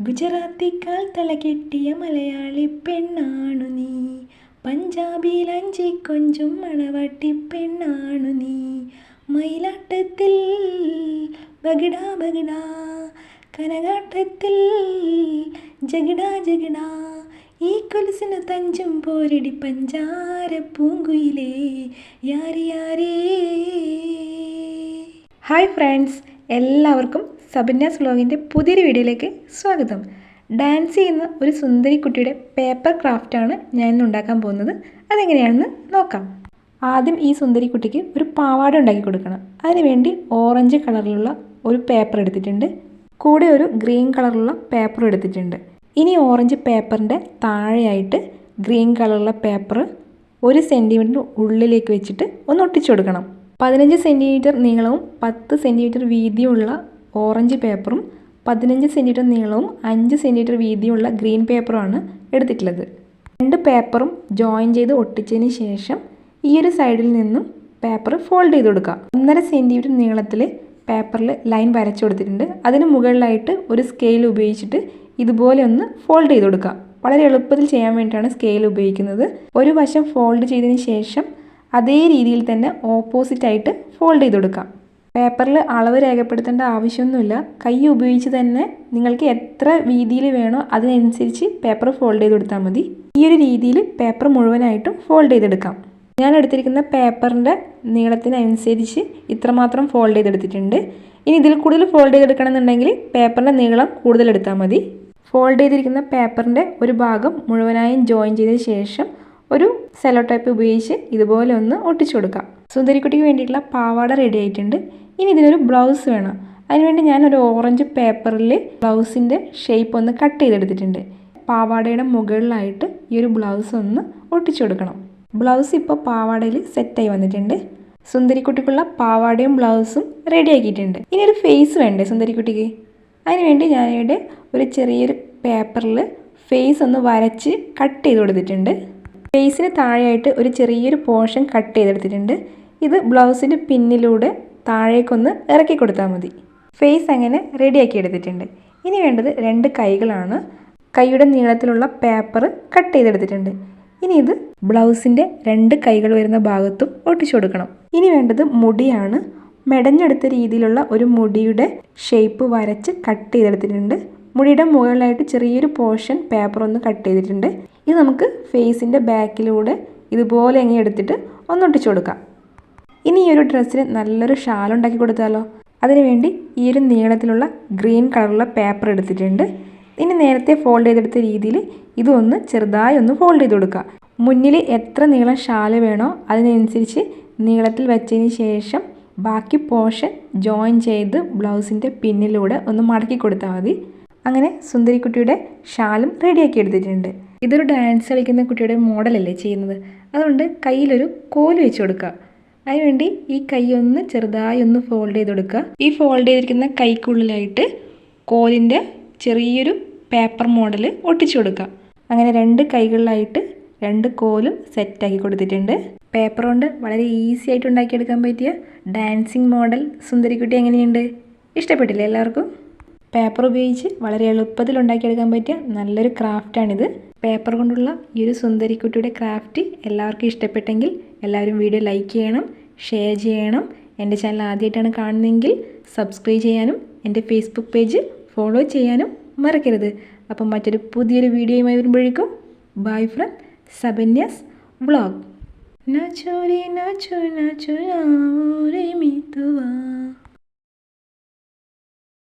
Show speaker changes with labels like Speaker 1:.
Speaker 1: ഗുജറാത്തിക്കാൽ തലകെട്ടിയ മലയാളി പെണ്ണാണു നീ. പഞ്ചാബിയിൽ അഞ്ചി കൊഞ്ചും മണവാട്ടി പെണ്ണാണു നീ. മയിലാട്ടത്തിൽ ബഗിടാ ബഗിടാ കനകാട്ടത്തിൽ ജഗിടാ ജഗിടാ. ഈ കൊലുസിന് തഞ്ചും പോരടി പഞ്ചാര പൂങ്കുയിലേ യാരി യാരേ. ഹായ് ഫ്രണ്ട്സ് എല്ലാവർക്കും സബന്യാസ് വ്ലോഗിന്റെ പുതിയൊരു വീഡിയോയിലേക്ക് സ്വാഗതം. ഡാൻസ് ചെയ്യുന്ന ഒരു സുന്ദരി കുട്ടിയുടെ പേപ്പർ ക്രാഫ്റ്റാണ് ഞാൻ ഇന്ന് ഉണ്ടാക്കാൻ പോകുന്നത്. അതെങ്ങനെയാണെന്ന് നോക്കാം. ആദ്യം ഈ സുന്ദരി കുട്ടിക്ക് ഒരു പാവാട ഉണ്ടാക്കി കൊടുക്കണം. അതിനുവേണ്ടി ഓറഞ്ച് കളറിലുള്ള ഒരു പേപ്പർ എടുത്തിട്ടുണ്ട്. കൂടെ ഒരു ഗ്രീൻ കളറിലുള്ള പേപ്പർ എടുത്തിട്ടുണ്ട്. ഇനി ഓറഞ്ച് പേപ്പറിന്റെ താഴെയായിട്ട് ഗ്രീൻ കളറുള്ള പേപ്പർ ഒരു സെന്റിമീറ്റർ ഉള്ളിലേക്ക് വെച്ചിട്ട് ഒന്ന് ഒട്ടിച്ചു കൊടുക്കണം. പതിനഞ്ച് സെന്റിമീറ്റർ നീളവും പത്ത് സെന്റിമീറ്റർ വീതിയുമുള്ള ഓറഞ്ച് പേപ്പറും പതിനഞ്ച് സെന്റിമീറ്റർ നീളവും അഞ്ച് സെന്റിമീറ്റർ വീതിയുമുള്ള ഗ്രീൻ പേപ്പറുമാണ് എടുത്തിട്ടുള്ളത്. രണ്ട് പേപ്പറും ജോയിൻ ചെയ്ത് ഒട്ടിച്ചതിന് ശേഷം ഈ ഒരു സൈഡിൽ നിന്നും പേപ്പർ ഫോൾഡ് ചെയ്ത് കൊടുക്കുക ഒന്നര സെന്റിമീറ്റർ നീളത്തിൽ പേപ്പറിൽ ലൈൻ വരച്ചു കൊടുത്തിട്ടുണ്ട്. അതിന് മുകളിലായിട്ട് ഒരു സ്കെയിൽ ഉപയോഗിച്ചിട്ട് ഇതുപോലെ ഒന്ന് ഫോൾഡ് ചെയ്ത് കൊടുക്കുക വളരെ എളുപ്പത്തിൽ ചെയ്യാൻ വേണ്ടിയിട്ടാണ് സ്കെയിൽ ഉപയോഗിക്കുന്നത്. ഒരു വശം ഫോൾഡ് ചെയ്തതിന് ശേഷം അതേ രീതിയിൽ തന്നെ ഓപ്പോസിറ്റായിട്ട് ഫോൾഡ് ചെയ്ത് കൊടുക്കാം. പേപ്പറിൽ അളവ് രേഖപ്പെടുത്തേണ്ട ആവശ്യമൊന്നുമില്ല. കൈ ഉപയോഗിച്ച് തന്നെ നിങ്ങൾക്ക് എത്ര വീതിയിൽ വേണോ അതിനനുസരിച്ച് പേപ്പർ ഫോൾഡ് ചെയ്ത് കൊടുത്താൽ മതി. ഈ ഒരു രീതിയിൽ പേപ്പർ മുഴുവനായിട്ടും ഫോൾഡ് ചെയ്തെടുക്കാം. ഞാൻ എടുത്തിരിക്കുന്ന പേപ്പറിന്റെ നീളത്തിനനുസരിച്ച് ഇത്രമാത്രം ഫോൾഡ് ചെയ്തെടുത്തിട്ടുണ്ട്. ഇനി ഇതിൽ കൂടുതൽ ഫോൾഡ് ചെയ്തെടുക്കണമെന്നുണ്ടെങ്കിൽ പേപ്പറിന്റെ നീളം കൂടുതൽ എടുത്താൽ മതി. ഫോൾഡ് ചെയ്തിരിക്കുന്ന പേപ്പറിന്റെ ഒരു ഭാഗം മുഴുവനായും ജോയിൻ ചെയ്ത ശേഷം ഒരു സെലോ ടൈപ്പ് ഉപയോഗിച്ച് ഇതുപോലെ ഒന്ന് ഒട്ടിച്ചു കൊടുക്കാം. സുന്ദരിക്കുട്ടിക്ക് വേണ്ടിയിട്ടുള്ള പാവാട റെഡി ആയിട്ടുണ്ട്. ഇനി ഇതിനൊരു ബ്ലൗസ് വേണം. അതിനുവേണ്ടി ഞാൻ ഒരു ഓറഞ്ച് പേപ്പറിൽ ബ്ലൗസിന്റെ ഷേപ്പ് ഒന്ന് കട്ട് ചെയ്തെടുത്തിട്ടുണ്ട്. പാവാടയുടെ മുകളിലായിട്ട് ഈ ഒരു ബ്ലൗസ് ഒന്ന് ഒട്ടിച്ചു കൊടുക്കണം. ബ്ലൗസ് ഇപ്പോൾ പാവാടയിൽ സെറ്റായി വന്നിട്ടുണ്ട്. സുന്ദരിക്കുട്ടിക്കുള്ള പാവാടയും ബ്ലൗസും റെഡി ആക്കിയിട്ടുണ്ട്. ഇനി ഒരു ഫേസ് വേണ്ടേ സുന്ദരിക്കുട്ടിക്ക്? അതിനുവേണ്ടി ഞാനിവിടെ ഒരു ചെറിയൊരു പേപ്പറിൽ ഫേസ് ഒന്ന് വരച്ച് കട്ട് ചെയ്ത് കൊടുത്തിട്ടുണ്ട്. ഫേസിന് താഴെയായിട്ട് ഒരു ചെറിയൊരു പോർഷൻ കട്ട് ചെയ്തെടുത്തിട്ടുണ്ട്. ഇത് ബ്ലൗസിന്റെ പിന്നിലൂടെ താഴേക്കൊന്ന് ഇറക്കി കൊടുത്താൽ മതി. ഫേസ് അങ്ങനെ റെഡിയാക്കി എടുത്തിട്ടുണ്ട്. ഇനി വേണ്ടത് രണ്ട് കൈകളാണ്. കൈയുടെ നീളത്തിലുള്ള പേപ്പർ കട്ട് ചെയ്തെടുത്തിട്ടുണ്ട്. ഇനി ഇത് ബ്ലൗസിന്റെ രണ്ട് കൈകൾ വരുന്ന ഭാഗത്തും ഒട്ടിച്ചു കൊടുക്കണം. ഇനി വേണ്ടത് മുടിയാണ്. മെടഞ്ഞെടുത്ത രീതിയിലുള്ള ഒരു മുടിയുടെ ഷേപ്പ് വരച്ച് കട്ട് ചെയ്തെടുത്തിട്ടുണ്ട്. മുടിയുടെ മുകളിലായിട്ട് ചെറിയൊരു പോർഷൻ പേപ്പർ ഒന്ന് കട്ട് ചെയ്തിട്ടുണ്ട്. ഇത് നമുക്ക് ഫേസിന്റെ ബാക്കിലൂടെ ഇതുപോലെ അങ്ങ് എടുത്തിട്ട് ഒന്ന് ഒട്ടിച്ചു കൊടുക്കാം. ഇനി ഈ ഒരു ഡ്രസ്സിന് നല്ലൊരു ഷാൾ ഉണ്ടാക്കി കൊടുത്താലോ? അതിനുവേണ്ടി ഈ ഒരു നീളത്തിലുള്ള ഗ്രീൻ കളറുള്ള പേപ്പർ എടുത്തിട്ടുണ്ട്. ഇനി നേരത്തെ ഫോൾഡ് ചെയ്തെടുത്ത രീതിയിൽ ഇതൊന്ന് ചെറുതായി ഒന്ന് ഫോൾഡ് ചെയ്ത് കൊടുക്കുക. മുന്നിൽ എത്ര നീളം ഷാൽ വേണോ അതിനനുസരിച്ച് നീളത്തിൽ വെച്ചതിന് ശേഷം ബാക്കി പോർഷൻ ജോയിൻ ചെയ്ത് ബ്ലൗസിന്റെ പിന്നിലൂടെ ഒന്ന് മടക്കി കൊടുത്താൽ മതി. അങ്ങനെ സുന്ദരിക്കുട്ടിയുടെ ഷാലും റെഡിയാക്കി എടുത്തിട്ടുണ്ട്. ഇതൊരു ഡാൻസ് കളിക്കുന്ന കുട്ടിയുടെ മോഡലല്ലേ ചെയ്യുന്നത്? അതുകൊണ്ട് കയ്യിലൊരു കോൽ വെച്ച് കൊടുക്കുക. അതിനുവേണ്ടി ഈ കൈ ഒന്ന് ചെറുതായി ഒന്ന് ഫോൾഡ് ചെയ്ത് കൊടുക്കുക ഈ ഫോൾഡ് ചെയ്തിരിക്കുന്ന കൈക്കുള്ളിലായിട്ട് കോലിന്റെ ചെറിയൊരു പേപ്പർ മോഡൽ ഒട്ടിച്ചു കൊടുക്കുക അങ്ങനെ രണ്ട് കൈകളിലായിട്ട് രണ്ട് കോലും സെറ്റാക്കി കൊടുത്തിട്ടുണ്ട്. പേപ്പർ കൊണ്ട് വളരെ ഈസി ആയിട്ട് ഉണ്ടാക്കിയെടുക്കാൻ പറ്റിയ ഡാൻസിങ് മോഡൽ സുന്ദരിക്കുട്ടി എങ്ങനെയുണ്ട്? ഇഷ്ടപ്പെട്ടില്ലേ എല്ലാവർക്കും? പേപ്പർ ഉപയോഗിച്ച് വളരെ എളുപ്പത്തിൽ ഉണ്ടാക്കിയെടുക്കാൻ പറ്റിയ നല്ലൊരു ക്രാഫ്റ്റാണിത് പേപ്പർ കൊണ്ടുള്ള ഈ ഒരു സുന്ദരിക്കുട്ടിയുടെ ക്രാഫ്റ്റ് എല്ലാവർക്കും ഇഷ്ടപ്പെട്ടെങ്കിൽ എല്ലാവരും വീഡിയോ ലൈക്ക് ചെയ്യണം ഷെയർ ചെയ്യണം. എന്റെ ചാനൽ ആദ്യമായിട്ടാണ് കാണുന്നതെങ്കിൽ സബ്സ്ക്രൈബ് ചെയ്യാനും എന്റെ ഫേസ്ബുക്ക് പേജ് ഫോളോ ചെയ്യാനും മറക്കരുത്. അപ്പം മറ്റൊരു പുതിയൊരു വീഡിയോയുമായി വരുമ്പോഴേക്കും ബൈ ഫ്രം സബന്യാസ് വ്ളോഗ് നാച്ചോരി നാച്ചു നാച്ചു